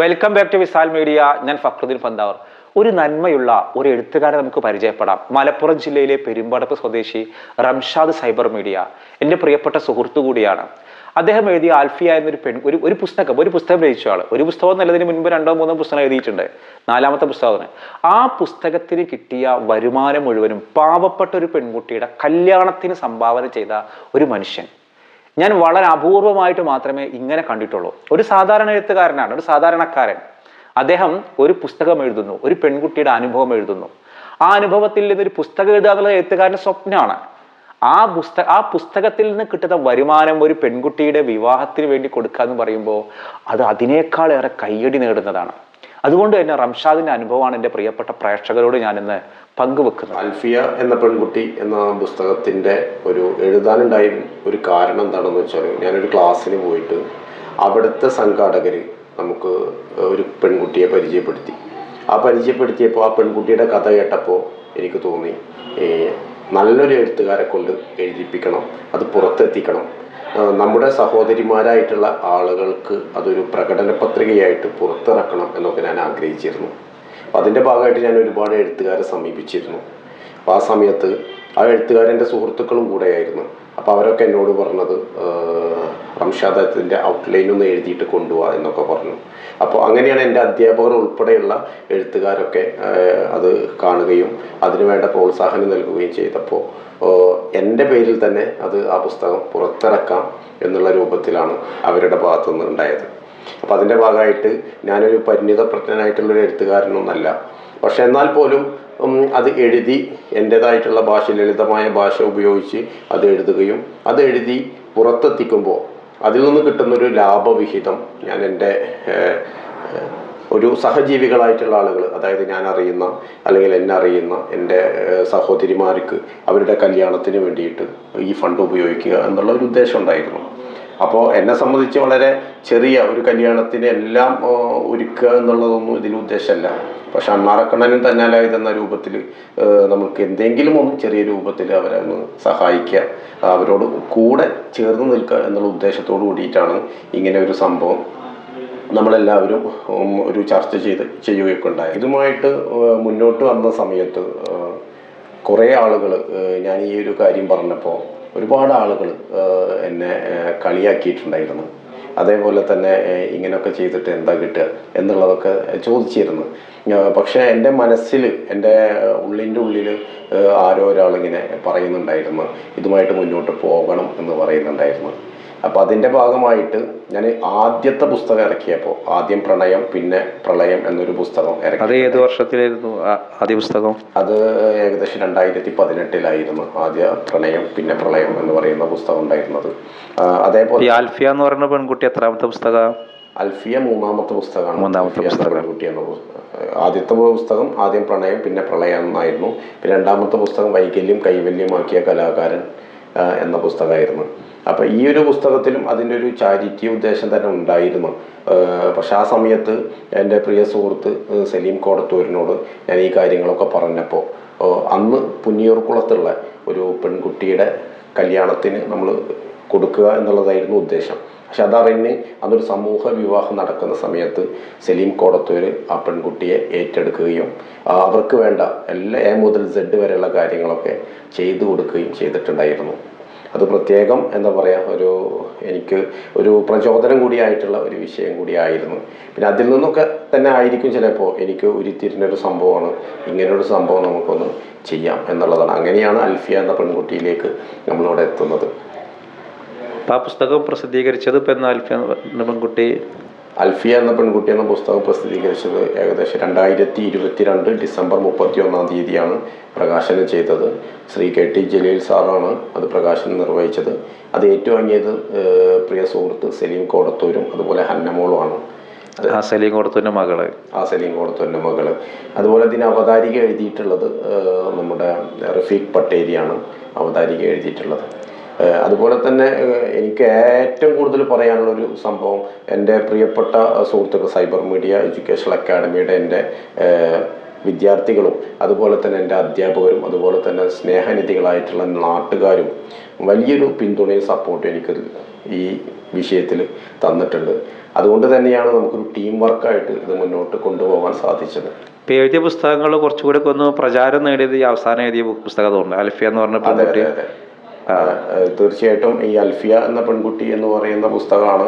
Welcome back to Visal media ഞാൻ ഫക്രുദ്ദീൻ പന്താവർ. ഒരു നന്മയുള്ള ഒരു എഴുത്തുകാരെ നമുക്ക് പരിചയപ്പെടാം. മലപ്പുറം ജില്ലയിലെ പെരുമ്പടപ്പ് സ്വദേശി റംഷാദ് സൈബർ മീഡിയ എന്റെ പ്രിയപ്പെട്ട സുഹൃത്തു കൂടിയാണ്. അദ്ദേഹം എഴുതിയ ആൽഫിയ എന്നൊരു പെൺ ഒരു ഒരു പുസ്തകം ഒരു പുസ്തകം രചിച്ച ആൾ ഒരു പുസ്തകം എന്നുള്ളതിന് മുൻപ് രണ്ടോ മൂന്നോ പുസ്തകം എഴുതിയിട്ടുണ്ട്. നാലാമത്തെ പുസ്തകമാണ് ആ പുസ്തകത്തിന് കിട്ടിയ വരുമാനം മുഴുവനും പാവപ്പെട്ട ഒരു പെൺകുട്ടിയുടെ കല്യാണത്തിന് സംഭാവന ചെയ്ത ഒരു മനുഷ്യൻ. ഞാൻ വളരെ അപൂർവമായിട്ട് മാത്രമേ ഇങ്ങനെ കണ്ടിട്ടുള്ളൂ. ഒരു സാധാരണ എഴുത്തുകാരനാണ് ഒരു സാധാരണക്കാരൻ. അദ്ദേഹം ഒരു പുസ്തകം എഴുതുന്നു ഒരു പെൺകുട്ടിയുടെ അനുഭവം എഴുതുന്നു. ആ അനുഭവത്തിൽ നിന്ന് ഒരു പുസ്തകം എഴുതുക എന്നുള്ളത് എഴുത്തുകാരന്റെ സ്വപ്നമാണ്. ആ പുസ്തക ആ പുസ്തകത്തിൽ നിന്ന് കിട്ടുന്ന വരുമാനം ഒരു പെൺകുട്ടിയുടെ വിവാഹത്തിന് വേണ്ടി കൊടുക്കുക എന്ന് പറയുമ്പോൾ അത് അതിനേക്കാൾ ഏറെ കയ്യടി നേടുന്നതാണ്. അതുകൊണ്ട് തന്നെ റംഷാദിന്റെ അനുഭവമാണ് എന്റെ പ്രിയപ്പെട്ട പ്രേക്ഷകരോട് ഞാനിന്ന് പങ്കുവെക്കുന്നത്. അൽഫിയ എന്ന പെൺകുട്ടി എന്ന പുസ്തകത്തിന്റെ ഒരു എഴുതാനുണ്ടായ ഒരു കാരണം എന്താണെന്ന് വെച്ചാൽ ഞാനൊരു ക്ലാസ്സിന് പോയിട്ട് അവിടുത്തെ സംഘാടകർ നമുക്ക് ഒരു പെൺകുട്ടിയെ പരിചയപ്പെടുത്തി. ആ പരിചയപ്പെടുത്തിയപ്പോൾ ആ പെൺകുട്ടിയുടെ കഥ കേട്ടപ്പോൾ എനിക്ക് തോന്നി നല്ലൊരു എഴുത്തുകാരെ കൊണ്ട് എഴുതിപ്പിക്കണം അത് പുറത്തെത്തിക്കണം. നമ്മുടെ സഹോദരിമാരായിട്ടുള്ള ആളുകൾക്ക് അതൊരു പ്രകടന പത്രികയായിട്ട് പുറത്തിറക്കണം എന്നൊക്കെ ഞാൻ ആഗ്രഹിച്ചിരുന്നു. അപ്പം അതിന്റെ ഭാഗമായിട്ട് ഞാൻ ഒരുപാട് എഴുത്തുകാരെ സമീപിച്ചിരുന്നു. അപ്പോൾ ആ സമയത്ത് ആ എഴുത്തുകാരന്റെ സുഹൃത്തുക്കളും കൂടെയായിരുന്നു. അപ്പോൾ അവരൊക്കെ എന്നോട് പറഞ്ഞത് റംഷാദത്തിന്റെ ഔട്ട്ലൈൻ ഒന്ന് എഴുതിയിട്ട് കൊണ്ടുപോവാ എന്നൊക്കെ പറഞ്ഞു. അപ്പോൾ അങ്ങനെയാണ് എന്റെ അധ്യാപകർ ഉൾപ്പെടെയുള്ള എഴുത്തുകാരൊക്കെ അത് കാണുകയും അതിനുവേണ്ട പ്രോത്സാഹനം നൽകുകയും ചെയ്തപ്പോൾ എന്റെ പേരിൽ തന്നെ അത് ആ പുസ്തകം പുറത്തിറക്കാം എന്നുള്ള രൂപത്തിലാണ് അവരുടെ ഭാഗത്തുനിന്ന് ഉണ്ടായത്. അപ്പോൾ അതിന്റെ ഭാഗമായിട്ട് ഞാനൊരു പരിണിതപ്രജ്ഞനായിട്ടുള്ളൊരു എഴുത്തുകാരനൊന്നല്ല. പക്ഷെ എന്നാൽ പോലും അത് എഴുതി എന്റേതായിട്ടുള്ള ഭാഷ ലളിതമായ ഭാഷ ഉപയോഗിച്ച് അത് എഴുതുകയും അത് എഴുതി പുറത്തെത്തിക്കുമ്പോൾ അതിൽ നിന്ന് കിട്ടുന്നൊരു ലാഭവിഹിതം ഞാൻ എന്റെ ഒരു സഹജീവികളായിട്ടുള്ള ആളുകൾ അതായത് ഞാൻ അറിയുന്ന അല്ലെങ്കിൽ എന്നെ അറിയുന്ന എന്റെ സഹോദരിമാർക്ക് അവരുടെ കല്യാണത്തിന് വേണ്ടിയിട്ട് ഈ ഫണ്ട് ഉപയോഗിക്കുക എന്നുള്ള ഒരു ഉദ്ദേശം ഉണ്ടായിരുന്നു. അപ്പോൾ എന്നെ സംബന്ധിച്ച് വളരെ ചെറിയ ഒരു കല്യാണത്തിന് എല്ലാം ഒരുക്കുക എന്നുള്ളതൊന്നും ഇതിൽ ഉദ്ദേശമല്ല. പക്ഷെ അണ്ണാറക്കണ്ണനും തന്നാലായത് എന്ന രൂപത്തിൽ നമുക്ക് എന്തെങ്കിലും ഒന്ന് ചെറിയ രൂപത്തിൽ അവരെ ഒന്ന് സഹായിക്കുക അവരോട് കൂടെ ചേർന്ന് നിൽക്കുക എന്നുള്ള ഉദ്ദേശത്തോട് കൂടിയിട്ടാണ് ഇങ്ങനെ ഒരു സംഭവം നമ്മളെല്ലാവരും ഒരു ചർച്ച ചെയ്ത് ചെയ്യുകയൊക്കെ ഉണ്ടായി ഇതുമായിട്ട് മുന്നോട്ട് വന്ന സമയത്ത് കുറേ ആളുകൾ ഞാൻ ഈ ഒരു കാര്യം പറഞ്ഞപ്പോൾ ഒരുപാട് ആളുകൾ എന്നെ കളിയാക്കിയിട്ടുണ്ടായിരുന്നു. അതേപോലെ തന്നെ ഇങ്ങനെയൊക്കെ ചെയ്തിട്ട് എന്താ കിട്ടുക എന്നുള്ളതൊക്കെ ചോദിച്ചിരുന്നു. പക്ഷെ എന്റെ മനസ്സിൽ എന്റെ ഉള്ളിന്റെ ഉള്ളിൽ ആരോ ഒരാളിങ്ങനെ പറയുന്നുണ്ടായിരുന്നു. ഇതുമായിട്ട് മുന്നോട്ട് പോകണം എന്ന് പറയുന്നുണ്ടായിരുന്നു. അപ്പോൾ അതിന്റെ ഭാഗമായിട്ട് ഞാൻ ആദ്യത്തെ പുസ്തകം ഇറക്കിയപ്പോൾ ആദ്യം പ്രണയം പിന്നെ പ്രളയം എന്നൊരു പുസ്തകം ഇറക്കി. അത് ഏത് വർഷത്തിലായിരുന്നു ആദ്യ പുസ്തകം? അത് ഏകദേശം രണ്ടായിരത്തി പതിനെട്ടിലായിരുന്നു ആദ്യ പ്രണയം പിന്നെ പ്രളയം എന്ന് പറയുന്ന പുസ്തകം ഉണ്ടായിരുന്നത്. അതേപോലെ ആൽഫിയ എന്ന് പറയുന്ന പെൺകുട്ടി എത്രാമത്തെ പുസ്തകം? അൽഫിയ മൂന്നാമത്തെ പുസ്തകമാണ്. മൂന്നാമത്തെ പുസ്തകം. പെൺകുട്ടി എന്ന ആദ്യത്തെ പുസ്തകം ആദ്യം പ്രണയം പിന്നെ പ്രളയം എന്നായിരുന്നു. പിന്നെ രണ്ടാമത്തെ പുസ്തകം വൈകല്യം കൈവല്യമാക്കിയ കലാകാരൻ എന്ന പുസ്തകമായിരുന്നു. അപ്പോൾ ഈ ഒരു പുസ്തകത്തിലും അതിന്റെ ഒരു ചാരിറ്റി ഉദ്ദേശം തന്നെ ഉണ്ടായിരുന്നു. പക്ഷെ ആ സമയത്ത് എന്റെ പ്രിയ സുഹൃത്ത് സലീം കോടത്തൂരിനോട് ഞാൻ ഈ കാര്യങ്ങളൊക്കെ പറഞ്ഞപ്പോൾ അന്ന് പുന്നിയൂർക്കുളത്തുള്ള ഒരു പെൺകുട്ടിയുടെ കല്യാണത്തിന് നമ്മൾ കൊടുക്കുക എന്നുള്ളതായിരുന്നു ഉദ്ദേശം. പക്ഷെ അതറിഞ്ഞ് അതൊരു സമൂഹ വിവാഹം നടക്കുന്ന സമയത്ത് സലീം കോടത്തൂർ ആ പെൺകുട്ടിയെ ഏറ്റെടുക്കുകയും അവർക്ക് വേണ്ട എല്ലാ എ മുതൽ സെഡ് വരെയുള്ള കാര്യങ്ങളൊക്കെ ചെയ്തു കൊടുക്കുകയും ചെയ്തിട്ടുണ്ടായിരുന്നു. അത് പ്രത്യേകം എന്താ പറയുക ഒരു എനിക്ക് ഒരു പ്രചോദനം കൂടിയായിട്ടുള്ള ഒരു വിഷയം കൂടിയായിരുന്നു. പിന്നെ അതിൽ നിന്നൊക്കെ തന്നെ ആയിരിക്കും ചിലപ്പോൾ എനിക്ക് ഉരുത്തിരിഞ്ഞൊരു സംഭവമാണ് ഇങ്ങനൊരു സംഭവം നമുക്കൊന്ന് ചെയ്യാം എന്നുള്ളതാണ്. അങ്ങനെയാണ് അൽഫിയ എന്ന പെൺകുട്ടിയിലേക്ക് നമ്മളിവിടെ എത്തുന്നത്. ആ പുസ്തകം പ്രസിദ്ധീകരിച്ചത് ഇപ്പം എന്ന പെൺകുട്ടി അൽഫിയ എന്ന പെൺകുട്ടി എന്ന പുസ്തകം പ്രസിദ്ധീകരിച്ചത്. ഏകദേശം രണ്ടായിരത്തി ഇരുപത്തിരണ്ട് ഡിസംബർ മുപ്പത്തി ഒന്നാം തീയതിയാണ് പ്രകാശനം ചെയ്തത്. ശ്രീ കെ ടി ജലീൽ സാറാണ് അത് പ്രകാശനം നിർവഹിച്ചത്. അത് ഏറ്റുവാങ്ങിയത് പ്രിയ സുഹൃത്ത് സലീം കോടത്തൂരും അതുപോലെ ഹന്നമോളുമാണ്. ആ സലീം കോടത്തൂരിന്റെ മകൾ. ആ സലീം കോടത്തൂരിന്റെ മകൾ. അതുപോലെ ഇതിന് അവതാരിക എഴുതിയിട്ടുള്ളത് നമ്മുടെ റഫീഖ് പട്ടേരിയാണ് അവതാരിക എഴുതിയിട്ടുള്ളത്. അതുപോലെ തന്നെ എനിക്ക് ഏറ്റവും കൂടുതൽ പറയാനുള്ള ഒരു സംഭവം എന്റെ പ്രിയപ്പെട്ട സുഹൃത്തുക്കൾ സൈബർ മീഡിയ എഡ്യൂക്കേഷണൽ അക്കാഡമിയുടെ എന്റെ വിദ്യാർത്ഥികളും അതുപോലെ തന്നെ എന്റെ അധ്യാപകരും അതുപോലെ തന്നെ സ്നേഹനിധികളായിട്ടുള്ള നാട്ടുകാരും വലിയൊരു പിന്തുണയും സപ്പോർട്ടും എനിക്ക് ഈ വിഷയത്തിൽ തന്നിട്ടുണ്ട്. അതുകൊണ്ട് തന്നെയാണ് നമുക്കൊരു ടീം വർക്കായിട്ട് ഇത് മുന്നോട്ട് കൊണ്ടുപോകാൻ സാധിച്ചത്. ഇപ്പം എഴുതിയ പുസ്തകങ്ങൾ കുറച്ചുകൂടെ ഒന്ന് പ്രചാരം നേടിയത് ഈ അവസാനം എഴുതിയ പുസ്തകം തോന്നുന്നു അൽഫിയ എന്ന് പറഞ്ഞ പെൺകുട്ടി. തീർച്ചയായിട്ടും ഈ അൽഫിയ എന്ന പെൺകുട്ടി എന്ന് പറയുന്ന പുസ്തകമാണ്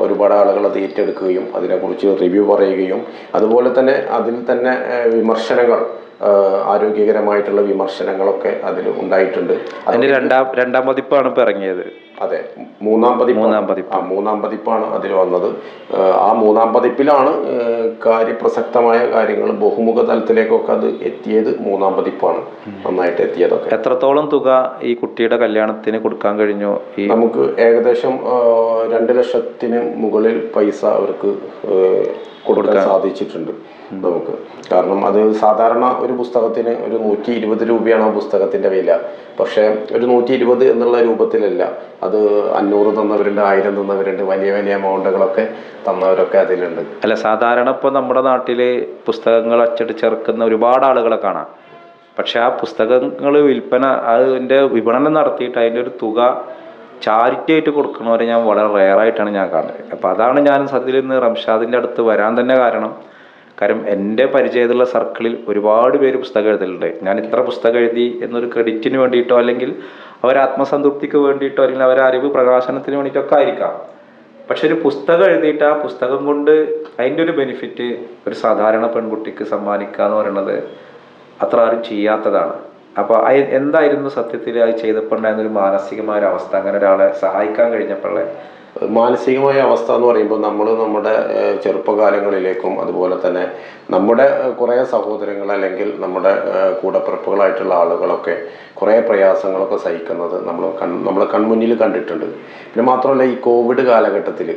ഒരുപാട് ആളുകൾ അത് ഏറ്റെടുക്കുകയും അതിനെക്കുറിച്ച് റിവ്യൂ പറയുകയും അതുപോലെ തന്നെ അതിൽ തന്നെ വിമർശനങ്ങൾ ആരോഗ്യകരമായിട്ടുള്ള വിമർശനങ്ങളൊക്കെ അതിൽ ഉണ്ടായിട്ടുണ്ട്. അതിന് രണ്ടാം രണ്ടാം പതിപ്പാണ് ഇപ്പൊ ഇറങ്ങിയത്. അതെ മൂന്നാം പതിപ്പ് മൂന്നാം പതിപ്പ്. ആ മൂന്നാം പതിപ്പാണ് അതിൽ വന്നത്. ആ മൂന്നാം പതിപ്പിലാണ് കാര്യപ്രസക്തമായ കാര്യങ്ങൾ ബഹുമുഖ തലത്തിലേക്കൊക്കെ അത് എത്തിയത് മൂന്നാം പതിപ്പാണ്. നന്നായിട്ട് എത്തിയതൊക്കെ. എത്രത്തോളം തുക ഈ കുട്ടിയുടെ കല്യാണത്തിന് കൊടുക്കാൻ കഴിഞ്ഞു? ഈ നമുക്ക് ഏകദേശം രണ്ട് ലക്ഷത്തിന് മുകളിൽ പൈസ അവർക്ക് കൊടുക്കാൻ സാധിച്ചിട്ടുണ്ട് നമുക്ക്. കാരണം അത് സാധാരണ ഒരു പുസ്തകത്തിന് ഒരു നൂറ്റി ഇരുപത് രൂപയാണ് ആ പുസ്തകത്തിന്റെ വില. പക്ഷേ ഒരു നൂറ്റി ഇരുപത് എന്നുള്ള രൂപത്തിലല്ല. അത് അഞ്ഞൂറ് തന്നവരുണ്ട് ആയിരം തന്നവരുണ്ട് വലിയ വലിയ എമൗണ്ടുകളൊക്കെ തന്നവരൊക്കെ അതിലുണ്ട്. അല്ല സാധാരണ ഇപ്പോൾ നമ്മുടെ നാട്ടിൽ പുസ്തകങ്ങൾ അച്ചടിച്ചിറക്കുന്ന ഒരുപാട് ആളുകളെ കാണാം. പക്ഷെ ആ പുസ്തകങ്ങൾ വിൽപ്പന അതിന്റെ വിപണനം നടത്തിയിട്ട് അതിന്റെ ഒരു തുക ചാരിറ്റി ആയിട്ട് കൊടുക്കുന്നവരെ ഞാൻ വളരെ റെയറായിട്ടാണ് ഞാൻ കാണുന്നത്. അപ്പോൾ അതാണ് ഞാൻ സത്യത്തിൽ ഇന്ന് റംഷാദിന്റെ അടുത്ത് വരാൻ തന്നെ കാരണം കാര്യം എന്റെ പരിചയത്തിലുള്ള സർക്കിളിൽ ഒരുപാട് പേര് പുസ്തകം എഴുതലുണ്ട്. ഞാൻ ഇത്ര പുസ്തകം എഴുതി എന്നൊരു ക്രെഡിറ്റിന് വേണ്ടിയിട്ടോ അല്ലെങ്കിൽ അവർ ആത്മസംതൃപ്തിക്ക് വേണ്ടിയിട്ടോ അല്ലെങ്കിൽ അവരെ അറിവ് പ്രകാശനത്തിന് വേണ്ടിയിട്ടൊക്കെ ആയിരിക്കാം. പക്ഷെ ഒരു പുസ്തകം എഴുതിയിട്ട് ആ പുസ്തകം കൊണ്ട് അതിന്റെ ഒരു ബെനിഫിറ്റ് ഒരു സാധാരണ പെൺകുട്ടിക്ക് സമ്മാനിക്കുക എന്ന് പറയുന്നത് അത്ര ആരും ചെയ്യാത്തതാണ്. അപ്പോൾ എന്തായിരുന്നു സത്യത്തിൽ അത് ചെയ്തപ്പോൾ ഉണ്ടായിരുന്ന ഒരു മാനസികമായ ഒരു അവസ്ഥ. അങ്ങനെ ഒരാളെ സഹായിക്കാൻ കഴിഞ്ഞപ്പോഴേ മാനസികമായ അവസ്ഥ എന്ന് പറയുമ്പോൾ നമ്മൾ നമ്മുടെ ചെറുപ്പകാലങ്ങളിലേക്കും അതുപോലെ തന്നെ നമ്മുടെ കുറേ സഹോദരങ്ങൾ അല്ലെങ്കിൽ നമ്മുടെ കൂടപ്പിറപ്പുകളായിട്ടുള്ള ആളുകളൊക്കെ കുറേ പ്രയാസങ്ങളൊക്കെ സഹിക്കുന്നത് നമ്മൾ കൺ നമ്മൾ കൺമുന്നിൽ കണ്ടിട്ടുണ്ട്. പിന്നെ മാത്രമല്ല ഈ കോവിഡ് കാലഘട്ടത്തിൽ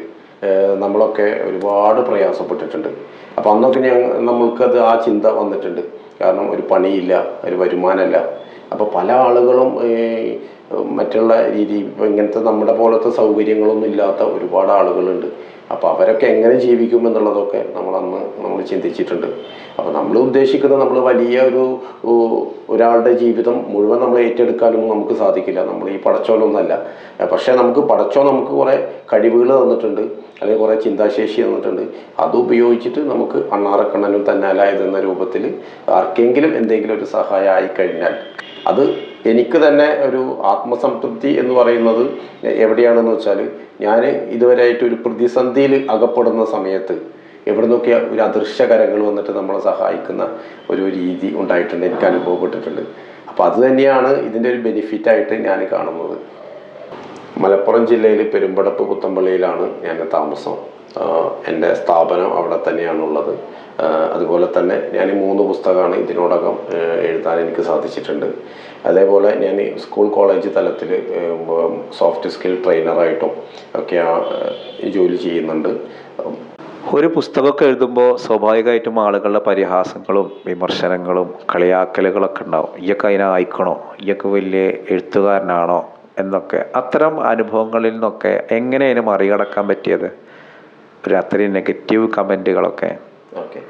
നമ്മളൊക്കെ ഒരുപാട് പ്രയാസപ്പെട്ടിട്ടുണ്ട്. അപ്പോൾ അന്നൊക്കെ ഞങ്ങൾ നമ്മൾക്കത് ആ ചിന്ത വന്നിട്ടുണ്ട്. കാരണം ഒരു പണിയില്ല ഒരു വരുമാനമില്ല. അപ്പോൾ പല ആളുകളും മറ്റുള്ള രീതി ഇപ്പം ഇങ്ങനത്തെ നമ്മുടെ പോലത്തെ സൗകര്യങ്ങളൊന്നും ഇല്ലാത്ത ഒരുപാട് ആളുകളുണ്ട്. അപ്പോൾ അവരൊക്കെ എങ്ങനെ ജീവിക്കും എന്നുള്ളതൊക്കെ നമ്മൾ അന്ന് നമ്മൾ ചിന്തിച്ചിട്ടുണ്ട്. അപ്പോൾ നമ്മൾ ഉദ്ദേശിക്കുന്നത് നമ്മൾ വലിയ ഒരു ഒരാളുടെ ജീവിതം മുഴുവൻ നമ്മൾ ഏറ്റെടുക്കാനൊന്നും നമുക്ക് സാധിക്കില്ല. നമ്മൾ ഈ പടച്ചോനൊന്നല്ല. പക്ഷേ നമുക്ക് പടച്ചോ നമുക്ക് കുറേ കഴിവുകൾ തന്നിട്ടുണ്ട് അല്ലെങ്കിൽ കുറേ ചിന്താശേഷി തന്നിട്ടുണ്ട്. അത് ഉപയോഗിച്ചിട്ട് നമുക്ക് അണ്ണാറക്കണ്ണനും തന്നാല എന്ന രൂപത്തിൽ ആർക്കെങ്കിലും എന്തെങ്കിലും ഒരു സഹായം ആയിക്കഴിഞ്ഞാൽ അത് എനിക്ക് തന്നെ ഒരു ആത്മസംതൃപ്തി എന്ന് പറയുന്നത് എവിടെയാണെന്ന് വെച്ചാൽ ഞാൻ ഇതുവരെയായിട്ട് ഒരു പ്രതിസന്ധിയിൽ അകപ്പെടുന്ന സമയത്ത് എവിടെ ഒരു ഒരു അദൃശ്യകരങ്ങൾ വന്നിട്ട് നമ്മളെ സഹായിക്കുന്ന ഒരു രീതി ഉണ്ടായിട്ടുണ്ട് എനിക്ക് അനുഭവപ്പെട്ടിട്ടുണ്ട്. അപ്പോൾ അത് തന്നെയാണ് ഇതിന്റെ ഒരു ബെനിഫിറ്റായിട്ട് ഞാൻ കാണുന്നത്. മലപ്പുറം ജില്ലയിൽ പെരുമ്പടപ്പ് പുത്തമ്പള്ളിയിലാണ് ഞാൻ താമസം. എന്റെ സ്ഥാപനം അവിടെ തന്നെയാണുള്ളത്. അതുപോലെ തന്നെ ഞാൻ ഈ മൂന്ന് പുസ്തകമാണ് ഇതിനോടകം എഴുതാൻ എനിക്ക് സാധിച്ചിട്ടുണ്ട്. അതേപോലെ ഞാൻ സ്കൂൾ കോളേജ് തലത്തിൽ സോഫ്റ്റ് സ്കിൽ ട്രെയിനറായിട്ടും ഒക്കെ ജോലി ചെയ്യുന്നുണ്ട്. ഒരു പുസ്തകമൊക്കെ എഴുതുമ്പോൾ സ്വാഭാവികമായിട്ടും ആളുകളുടെ പരിഹാസങ്ങളും വിമർശനങ്ങളും കളിയാക്കലുകളൊക്കെ ഉണ്ടാവും. ഇയൊക്കെ അയക്കണോ? ഈയൊക്കെ വലിയ എഴുത്തുകാരനാണോ? എന്നൊക്കെ. അത്തരം അനുഭവങ്ങളിൽ നിന്നൊക്കെ എങ്ങനെയാണ് മറികടക്കാൻ പറ്റിയത്? ഒരു അത്രയും നെഗറ്റീവ് കമന്റുകളൊക്കെ. ഓക്കെ.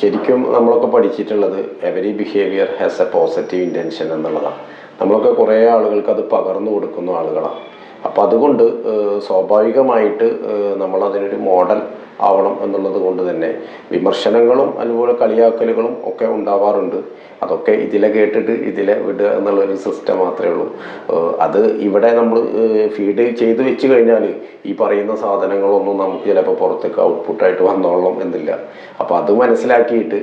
ശരിക്കും നമ്മളൊക്കെ പഠിച്ചിട്ടുള്ളത് every behaviour has a positive intention എന്നുള്ളതാണ്. നമ്മളൊക്കെ കുറേ ആളുകൾക്ക് അത് പകർന്നു കൊടുക്കുന്ന ആളുകളാണ് അപ്പം അതുകൊണ്ട് സ്വാഭാവികമായിട്ട് നമ്മളതിനൊരു മോഡൽ ആവണം എന്നുള്ളത് കൊണ്ട് തന്നെ വിമർശനങ്ങളും അതുപോലെ കളിയാക്കലുകളും ഒക്കെ ഉണ്ടാവാറുണ്ട്. അതൊക്കെ ഇതിലെ കേട്ടിട്ട് ഇതിലെ വിടുക എന്നുള്ളൊരു സിസ്റ്റം മാത്രമേ ഉള്ളൂ. അത് ഇവിടെ നമ്മൾ ഫീഡ് ചെയ്ത് വെച്ച് കഴിഞ്ഞാൽ ഈ പറയുന്ന സാധനങ്ങളൊന്നും നമുക്ക് ചിലപ്പോൾ പുറത്തേക്ക് ഔട്ട്പുട്ടായിട്ട് വന്നോളണം എന്നില്ല. അപ്പോൾ അത് മനസ്സിലാക്കിയിട്ട്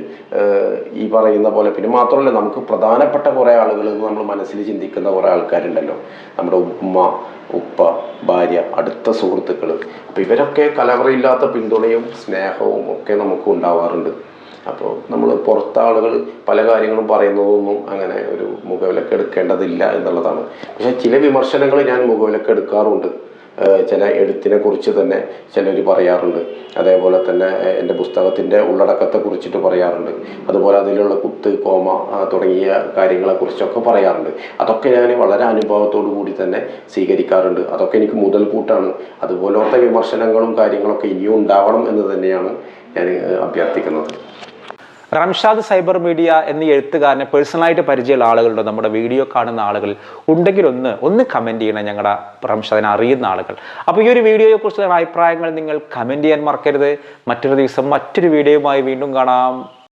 ഈ പറയുന്ന പോലെ പിന്നെ മാത്രമല്ല നമുക്ക് പ്രധാനപ്പെട്ട കുറേ ആളുകൾ മനസ്സിൽ ചിന്തിക്കുന്ന കുറേ ആൾക്കാരുണ്ടല്ലോ. നമ്മുടെ ഉമ്മ ഉപ്പ ഭാര്യ അടുത്ത സുഹൃത്തുക്കൾ അപ്പോൾ ഇവരൊക്കെ കലവറയില്ലാത്ത പിന്തുണയും സ്നേഹവും ഒക്കെ നമുക്ക് ഉണ്ടാവാറുണ്ട്. അപ്പോൾ നമ്മൾ പുറത്തെ ആളുകൾ പല കാര്യങ്ങളും പറയുന്നതൊന്നും അങ്ങനെ ഒരു മുഖവിലക്ക് എടുക്കേണ്ടതില്ല എന്നുള്ളതാണ്. പക്ഷേ ചില വിമർശനങ്ങൾ ഞാൻ മുഖവിലക്ക് എടുക്കാറുണ്ട്. ചില എഴുത്തിനെ കുറിച്ച് തന്നെ ചിലർ പറയാറുണ്ട്. അതേപോലെ തന്നെ എന്റെ പുസ്തകത്തിന്റെ ഉള്ളടക്കത്തെ കുറിച്ചിട്ട് പറയാറുണ്ട്. അതുപോലെ അതിലുള്ള കുത്ത് കോമ തുടങ്ങിയ കാര്യങ്ങളെക്കുറിച്ചൊക്കെ പറയാറുണ്ട്. അതൊക്കെ ഞാൻ വളരെ അനുഭവത്തോടു കൂടി തന്നെ സ്വീകരിക്കാറുണ്ട്. അതൊക്കെ എനിക്ക് മുതൽക്കൂട്ടാണ്. അതുപോലത്തെ വിമർശനങ്ങളും കാര്യങ്ങളൊക്കെ ഇനിയും ഉണ്ടാവണം എന്ന് തന്നെയാണ് ഞാൻ അഭ്യർത്ഥിക്കുന്നത്. റംഷാദ് സൈബർ മീഡിയ എന്ന എഴുത്തുകാരനെ പേഴ്സണലായിട്ട് പരിചയമുള്ള ആളുകളുണ്ട്. നമ്മുടെ വീഡിയോ കാണുന്ന ആളുകൾ ഉണ്ടെങ്കിൽ ഒന്ന് ഒന്ന് കമന്റ് ചെയ്യണം ഞങ്ങളുടെ റംഷാദിനെ അറിയുന്ന ആളുകൾ. അപ്പോൾ ഈ ഒരു വീഡിയോയെക്കുറിച്ചുള്ള അഭിപ്രായങ്ങൾ നിങ്ങൾ കമന്റ് ചെയ്യാൻ മറക്കരുത്. മറ്റൊരു ദിവസം മറ്റൊരു വീഡിയോയുമായി വീണ്ടും കാണാം.